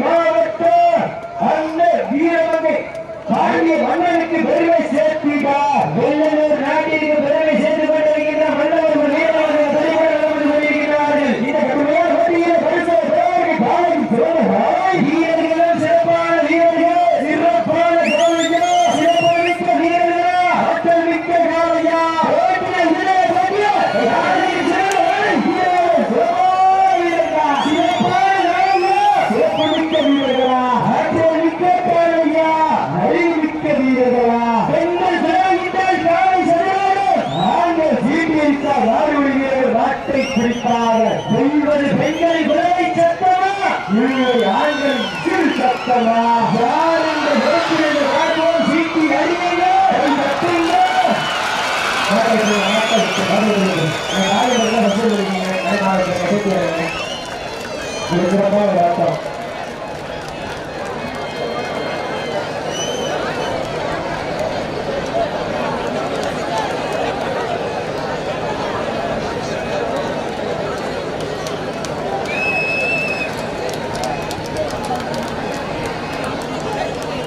மாவட்ட அன்னை வீரமணி பாண்டிய மன்னனுக்கு குறிப்பாக ஒன்பது பெண்களை விளைவை சத்தமா இருபது ஆண்கள் சிறு சத்தமா யார் இந்த பொறுப்பிலிருந்து காட்டுவோம் Gracias.